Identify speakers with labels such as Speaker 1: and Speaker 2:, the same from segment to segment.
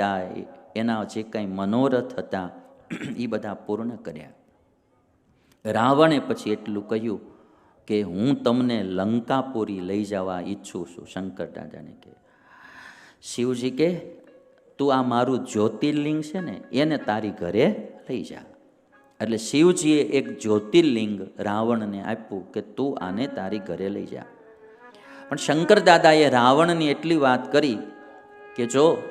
Speaker 1: હતા એના જે કંઈ મનોરથ હતા એ બધા પૂર્ણ કર્યા. રાવણે પછી એટલું કહ્યું કે, હું તમને લંકાપુરી લઈ જવા ઈચ્છું છું. શંકર દાદાને કે શિવજી કે તું આ મારું જ્યોતિર્લિંગ છે ને, એને તારી ઘરે લઈ જા. એટલે શિવજીએ એક જ્યોતિર્લિંગ રાવણને આપ્યું કે, તું આને તારી ઘરે લઈ જા. પણ શંકર દાદાએ રાવણની એટલી વાત કરી કે, જો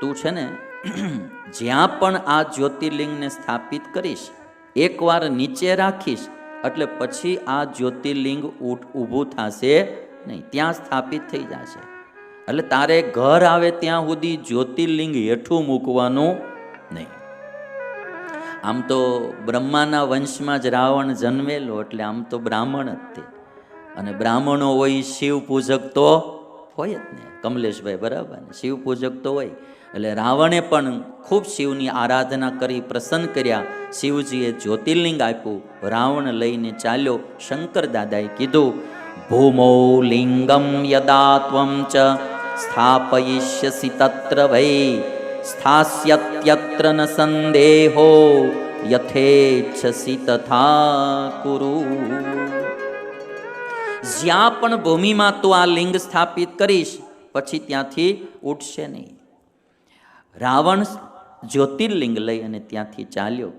Speaker 1: તું છે ને, જ્યાં પણ આ જ્યોતિર્લિંગને સ્થાપિત કરીશ, એકવાર નીચે રાખીશ, એટલે પછી આ જ્યોતિર્લિંગ ઉઠ ઊભું થશે નહીં, ત્યાં સ્થાપિત થઈ જશે. એટલે તારે ઘર આવે ત્યાં સુધી જ્યોતિર્લિંગ હેઠું મૂકવાનું નહીં. આમ તો બ્રહ્માના વંશમાં જ રાવણ જન્મેલો, એટલે આમ તો બ્રાહ્મણ જ તે. અને બ્રાહ્મણો હોય શિવ પૂજક તો હોય જ ને. કમલેશભાઈ બરાબર ને. શિવ પૂજક તો હોય. એટલે રાવણે પણ ખૂબ શિવની આરાધના કરી, પ્રસન્ન કર્યા. શિવજીએ જ્યોતિર્લિંગ આપ્યું. રાવણ લઈને ચાલ્યો. શંકર દાદાએ કીધું, ભૂમૌ લિંગમ યદા ત્વમ ચ સ્થાપયિષ્યસી તત્ર વૈ. સ્થાસ્યત્યત્ર ન સંદેહો યથેચ્છસી તથા કુરુ. જ્યાં પણ ભૂમિમાં તું આ લિંગ સ્થાપિત કરીશ, પછી ત્યાંથી ઉઠશે નહીં. રાવણ જ્યોતિર્લિંગ લઈ અને ત્યાંથી ચાલ્યો.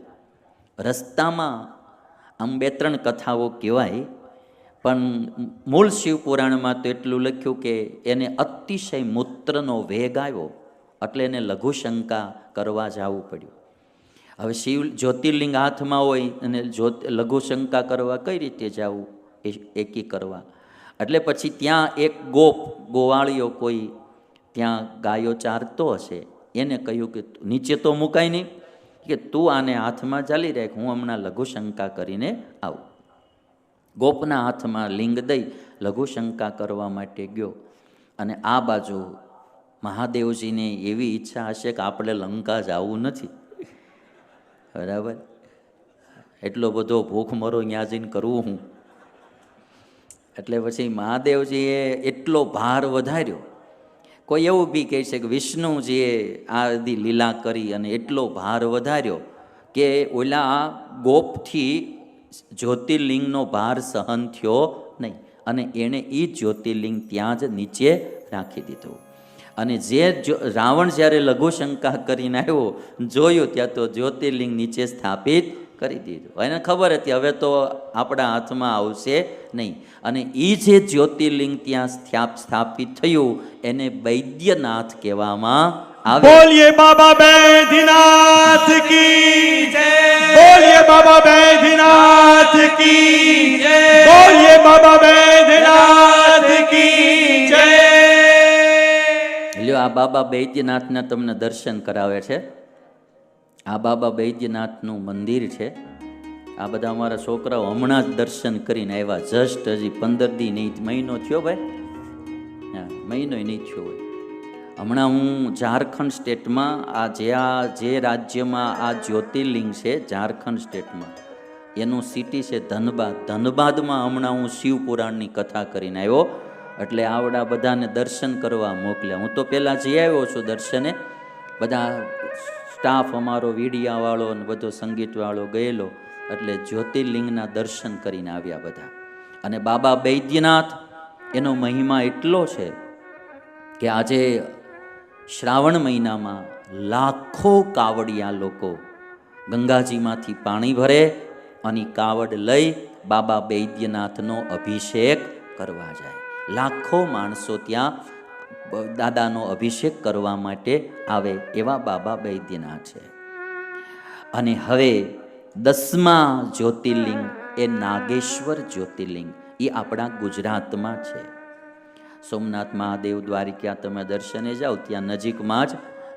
Speaker 1: રસ્તામાં આમ બે ત્રણ કથાઓ કહેવાય, પણ મૂળ શિવપુરાણમાં તો એટલું લખ્યું કે એને અતિશય મૂત્રનો વેગ આવ્યો, એટલે એને લઘુશંકા કરવા જવું પડ્યું. હવે શિવ જ્યોતિર્લિંગ હાથમાં હોય અને જ્યોત લઘુશંકા કરવા કઈ રીતે જવું? એકી કરવા. એટલે પછી ત્યાં એક ગોપ ગોવાળીઓ કોઈ ત્યાં ગાયો ચારતો હશે, એને કહ્યું કે નીચે તો મુકાય નહીં, કે તું આને હાથમાં ચાલી રાખ, હું હમણાં લઘુશંકા કરીને આવું. ગોપના હાથમાં લિંગ દઈ લઘુશંકા કરવા માટે ગયો. અને આ બાજુ મહાદેવજીને એવી ઈચ્છા હશે કે આપણે લંકા જવું નથી. બરાબર? એટલો બધો ભૂખમરો ત્યાં જઈને કરવું હું. એટલે પછી મહાદેવજીએ એટલો ભાર વધાર્યો. કોઈ એવું બી કહે છે કે વિષ્ણુજીએ આ બધી લીલા કરી અને એટલો ભાર વધાર્યો કે ઓલા ગોપથી જ્યોતિર્લિંગનો ભાર સહન થયો નહીં અને એણે એ જ્યોતિર્લિંગ ત્યાં જ નીચે રાખી દીધું. અને જે રાવણ જ્યારે લઘુશંકા કરીને આવ્યો, જોયું ત્યાં તો જ્યોતિર્લિંગ નીચે સ્થાપિત કરી દીધું. એને ખબર હતી હવે તો આપણા હાથમાં આવશે નહીં. અને એ જે જ્યોતિર્લિંગ ત્યાં સ્થાપ સ્થાપિત થયું એને વૈદ્યનાથ કહેવામાં બોલીએ
Speaker 2: બાબા વૈદ્યનાથ કી જય. બોલીએ બાબા વૈદ્યનાથ કી જય. બોલીએ બાબા વૈદ્યનાથ કી જય.
Speaker 1: લ્યો આ બાબા વૈદ્યનાથના તમને દર્શન કરાવે છે. આ બાબા વૈદ્યનાથનું મંદિર છે. આ બધા અમારા છોકરાઓ હમણાં જ દર્શન કરીને આવ્યા. જસ્ટ હજી પંદર દી નહીં, મહિનો થયો ભાઈ. હા મહિનો નહીં થયો હોય. હમણાં હું ઝારખંડ સ્ટેટમાં, આ જે આ, જે રાજ્યમાં આ જ્યોતિર્લિંગ છે, ઝારખંડ સ્ટેટમાં, એનું સિટી છે ધનબાદ. ધનબાદમાં હમણાં હું શિવપુરાણની કથા કરીને આવ્યો. એટલે આવડા બધાને દર્શન કરવા મોકલ્યા. હું તો પહેલાં જઈ આવ્યો છું દર્શને. બધા સ્ટાફ અમારો વીડિયાવાળો અને બધો સંગીતવાળો ગયેલો એટલે જ્યોતિર્લિંગના દર્શન કરીને આવ્યા બધા. અને બાબા બૈદ્યનાથ, એનો મહિમા એટલો છે કે આજે શ્રાવણ મહિનામાં લાખો કાવડિયા લોકો ગંગાજીમાંથી પાણી ભરે અને કાવડ લઈ બાબા બૈદ્યનાથનો અભિષેક કરવા જાય. લાખો માણસો ત્યાં દાદાનો અભિષેક કરવા માટે આવે એવા બાબા વૈદ્યનાથ છે. અને હવે દસમા જ્યોતિર્લિંગ એ નાગેશ્વર જ્યોતિર્લિંગ. એ આપણા ગુજરાતમાં છે. સોમનાથ મહાદેવ દ્વારિકા તમે દર્શને જાઓ, ત્યાં નજીકમાં જ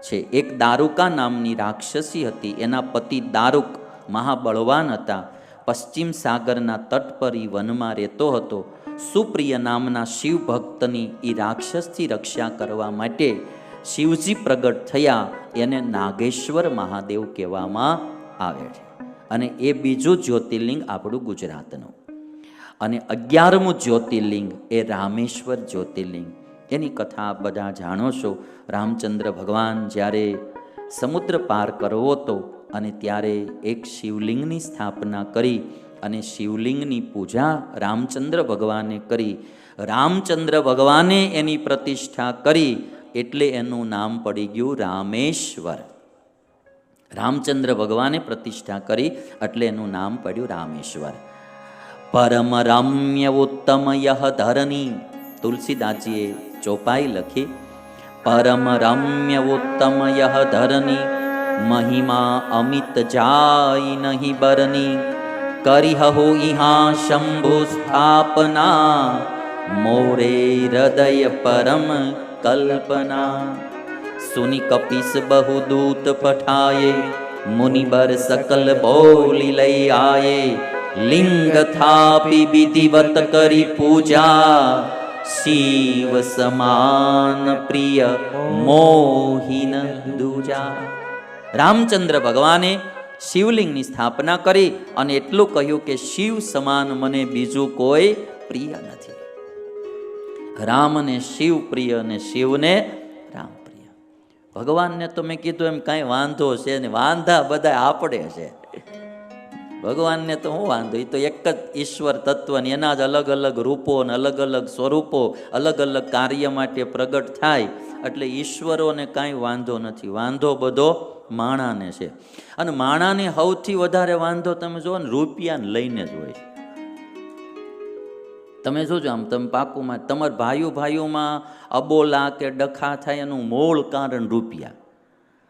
Speaker 1: છે. એક દારૂકા નામની રાક્ષસી હતી. એના પતિ દારૂક મહાબળવાન હતા. પશ્ચિમ સાગરના તટ પર ઈ વનમાં રહેતો હતો. સુપ્રિય નામના શિવ ભક્તની એ રાક્ષસથી રક્ષા કરવા માટે શિવજી પ્રગટ થયા. એને નાગેશ્વર મહાદેવ કહેવામાં આવે છે. અને એ બીજું જ્યોતિર્લિંગ આપણું ગુજરાતનું. અને અગિયારમું જ્યોતિર્લિંગ એ રામેશ્વર જ્યોતિર્લિંગ. એની કથા બધા જાણો છો. રામચંદ્ર ભગવાન જ્યારે સમુદ્ર પાર કરવો હતો અને ત્યારે એક શિવલિંગની સ્થાપના કરી અને શિવલિંગની પૂજા રામચંદ્ર ભગવાને કરી. રામચંદ્ર ભગવાને એની પ્રતિષ્ઠા કરી એટલે એનું નામ પડી ગયું રામેશ્વર. રામચંદ્ર ભગવાને પ્રતિષ્ઠા કરી એટલે એનું નામ પડ્યું રામેશ્વર. પરમ રમ્ય ઉત્તમ યહ ધરની તુલસીદાસજીએ ચોપાઈ લખી. પરમ રમ્ય ઉત્તમ યહ ધરની મહિમા અમિત જાય નહીં બરની. કરી હો ઇહા શંભુ સ્થાપના, મોરે હૃદય પરમ કલ્પના. સુનિ કપિસ બહુ દૂત પઠાયે, મુનિબર સકલ બોલી લઈ આયે. લિંગ થાપી વિધિવત કરી પૂજા, શિવ સમાન પ્રિય મોહિન દુજા. રામચંદ્ર ભગવાને શિવલિંગની સ્થાપના કરી અને એટલું કહ્યું કે શિવ સમાન મને બીજું કોઈ પ્રિય નથી. રામને શિવ પ્રિય અને શિવને રામ પ્રિય. ભગવાનને તો મેં કીધું એમ કાંઈ વાંધો છે ને, વાંધા બધા આપણે છે. ભગવાનને તો હું વાંધો? એ તો એક જ ઈશ્વર તત્વને એના જ અલગ અલગ રૂપો અને અલગ અલગ સ્વરૂપો, અલગ અલગ કાર્ય માટે પ્રગટ થાય. એટલે ઈશ્વરોને કાંઈ વાંધો નથી. વાંધો બધો માણાને છે. અને માણાને સૌથી વધારે વાંધો તમે જુઓ ને, રૂપિયાને લઈને જ હોય તમે જોજો આમ, તમે પાકુમાં તમારા ભાઈઓ ભાઈઓમાં અબોલા કે ડખા થાય એનું મૂળ કારણ રૂપિયા.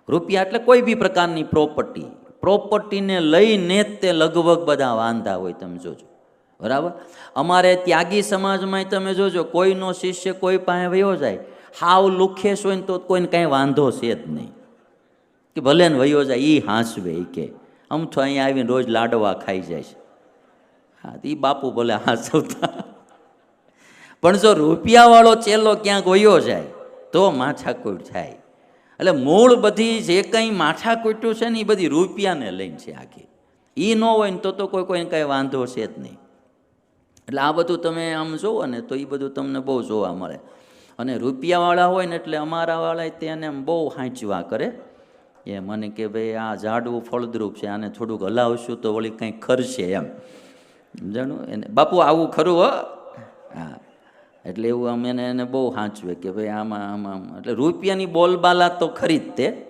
Speaker 1: રૂપિયા એટલે કોઈ બી પ્રકારની પ્રોપર્ટી. પ્રોપર્ટીને લઈને જ તે લગભગ બધા વાંધા હોય, તમે જોજો. બરાબર? અમારે ત્યાગી સમાજમાં તમે જોજો, કોઈનો શિષ્ય કોઈ પાસે વયો જાય. હાવ લુખેશ હોય ને તો કોઈને કાંઈ વાંધો છે જ નહીં. કે ભલે ને વયો જાય એ હાંસવે એ કે. આમ તો અહીંયા આવીને રોજ લાડવા ખાઈ જાય છે. હા, તો એ બાપુ ભલે હાંસવતા. પણ જો રૂપિયાવાળો ચેલો ક્યાંક વયો જાય, તો માછાકૂટ થાય. એટલે મૂળ બધી જે કંઈ માથાકૂટ્યું છે ને એ બધી રૂપિયાને લઈને છે આખી. એ ન હોય ને તો તો કોઈ કોઈને કાંઈ વાંધો છે જ નહીં. એટલે આ બધું તમે આમ જુઓ ને તો એ બધું તમને બહુ જોવા મળે. અને રૂપિયાવાળા હોય ને એટલે અમારાવાળા તેને બહુ હાંચવા કરે. એ મને કે ભાઈ, આ ઝાડવું ફળદ્રુપ છે, આને થોડુંક હલાવશું તો વળી કંઈક ખરશે એમ. સમજાણું એને બાપુ, આવું ખરું, હો? હા. એટલે એવું આમ એને બહુ સાચવે કે ભાઈ, આમાં આમાં એટલે રૂપિયાની બોલબાલા તો ખરી તે.